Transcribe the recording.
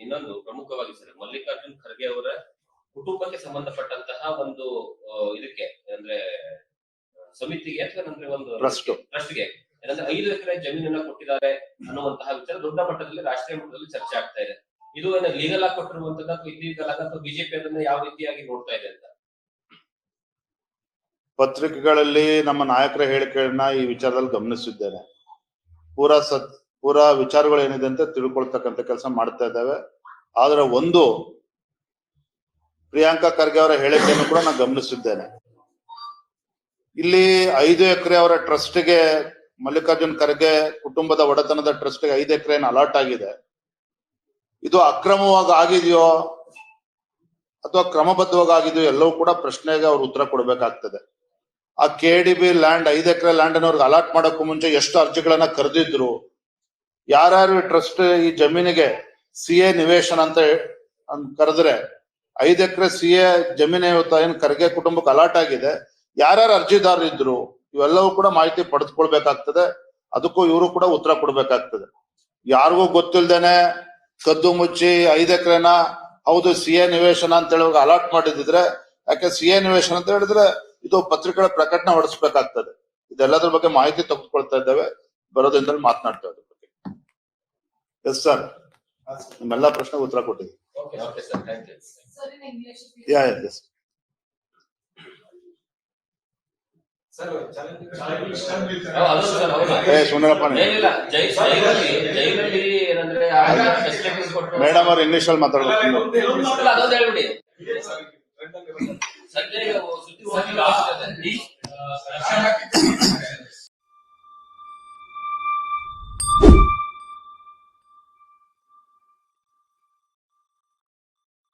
ಇನ್ನೊಂದು ಪ್ರಮುಖವಾಗಿ ಸರ್ ಮಲ್ಲಿಕಾರ್ಜುನ್ ಖರ್ಗೆ ಅವರ ಕುಟುಂಬಕ್ಕೆ ಸಂಬಂಧಪಟ್ಟಂತಹ ಒಂದು ಇದಕ್ಕೆ ಅಂದ್ರೆ ಸಮಿತಿಗೆ ಅಥವಾ ಅಂದ್ರೆ ಒಂದು. ಟ್ರಸ್ಟ್ಗೆ ಏನಂದ್ರೆ ಐದು ಎಕರೆ ಜಮೀನನ್ನ ಕೊಟ್ಟಿದ್ದಾರೆ ಅನ್ನುವಂತಹ ವಿಚಾರ ದೊಡ್ಡ ಮಟ್ಟದಲ್ಲಿ ರಾಷ್ಟ್ರೀಯ ಮಟ್ಟದಲ್ಲಿ ಚರ್ಚೆ ಆಗ್ತಾ ಇದೆ. ಇದು ಏನ ಲೀಗಲ್ ಆಗಿ ಕೊಟ್ಟಿರುವಂತದ್ದು ಅಥವಾ ಇಲ್ಲಿಗಲ್ ಆಗಿ ಅಥವಾ ಬಿಜೆಪಿ ಅದನ್ನ ಯಾವ ರೀತಿಯಾಗಿ ನೋಡ್ತಾ ಇದೆ ಅಂತ? ಪತ್ರಿಕೆಗಳಲ್ಲಿ ನಮ್ಮ ನಾಯಕರ ಹೇಳಿಕೆಗಳನ್ನ ಈ ವಿಚಾರದಲ್ಲಿ ಗಮನಿಸಿದ್ದೇನೆ. ಪೂರಾ ಸತ್ ಪೂರಾ ವಿಚಾರಗಳು ಏನಿದೆ ಅಂತ ತಿಳ್ಕೊಳ್ತಕ್ಕಂಥ ಕೆಲಸ ಮಾಡ್ತಾ ಇದ್ದಾವೆ. ಆದ್ರೆ ಒಂದು ಪ್ರಿಯಾಂಕಾ ಖರ್ಗೆ ಅವರ ಹೇಳಿಕೆಯನ್ನು ಕೂಡ ನಾನು ಗಮನಿಸಿದ್ದೇನೆ. ಇಲ್ಲಿ ಐದು ಎಕರೆ ಅವರ ಟ್ರಸ್ಟ್ಗೆ ಮಲ್ಲಿಕಾರ್ಜುನ್ ಖರ್ಗೆ ಕುಟುಂಬದ ಒಡೆತನದ ಟ್ರಸ್ಟ್ಗೆ ಐದು ಎಕರೆ ಅಲಾಟ್ ಆಗಿದೆ. ಇದು ಅಕ್ರಮವಾಗಿ ಆಗಿದೆಯೋ ಅಥವಾ ಕ್ರಮಬದ್ಧವಾಗಿ ಆಗಿದೆಯೋ ಎಲ್ಲವೂ ಕೂಡ ಪ್ರಶ್ನೆಗೆ ಅವ್ರು ಉತ್ತರ ಕೊಡ್ಬೇಕಾಗ್ತದೆ. ಆ ಕೆ ಡಿ ಬಿ ಲ್ಯಾಂಡ್ ಐದು ಎಕರೆ ಲ್ಯಾಂಡ್ ಅವ್ರಿಗೆ ಅಲಾಟ್ ಮಾಡೋಕ್ಕೂ ಮುಂಚೆ ಎಷ್ಟು ಅರ್ಜಿಗಳನ್ನ ಕರೆದಿದ್ರು ಯಾರ್ಯಾರು ಟ್ರಸ್ಟ್ ಈ ಜಮೀನಿಗೆ ಸಿ ಎ ನಿವೇಶನ ಅಂತ ಕರೆದ್ರೆ ಐದು ಎಕರೆ ಸಿ ಎ ಜಮೀನು ಇವತ್ತು ಏನ್ ಖರ್ಗೆ ಕುಟುಂಬಕ್ಕೆ ಅಲಾಟ್ ಆಗಿದೆ, ಯಾರ್ಯಾರು ಅರ್ಜಿದಾರರು ಇದ್ರು, ಇವೆಲ್ಲವೂ ಕೂಡ ಮಾಹಿತಿ ಪಡೆದುಕೊಳ್ಬೇಕಾಗ್ತದೆ. ಅದಕ್ಕೂ ಇವರು ಕೂಡ ಉತ್ತರ ಕೊಡ್ಬೇಕಾಗ್ತದೆ. ಯಾರಿಗೂ ಗೊತ್ತಿಲ್ದೇನೆ ಕದ್ದು ಮುಚ್ಚಿ ಐದು ಎಕರೆನ ಹೌದು ಸಿ ಎ ನಿವೇಶನ ಅಂತ ಹೇಳುವಾಗ ಅಲಾಟ್ ಮಾಡಿದ್ರೆ ಯಾಕೆ ಸಿ ಎ ನಿವೇಶನ ಅಂತ ಹೇಳಿದ್ರೆ ಇದು ಪತ್ರಿಕೆಗಳ ಪ್ರಕಟಣೆ ಹೊಡಿಸ್ಬೇಕಾಗ್ತದೆ ಇದೆಲ್ಲದ್ರ ಬಗ್ಗೆ ಮಾಹಿತಿ ತೆಗೆದುಕೊಳ್ತಾ ಇದ್ದೇವೆ. ಬರೋದ್ರಿಂದ ಮಾತನಾಡ್ತಾ ಬಗ್ಗೆ ಎಸ್ ಸರ್ ನಿಮ್ಮೆಲ್ಲ ಪ್ರಶ್ನೆಗೆ ಉತ್ತರ ಕೊಟ್ಟಿದ್ದೀವಿ okay okay sir thank you yes madam ಅವ್ರು ಇಂಗ್ಲಿಷ್ ಅಲ್ಲಿ ಮಾತಾಡ್ಬೇಕು ಸಂಜೆ ಸುದ್ದಿ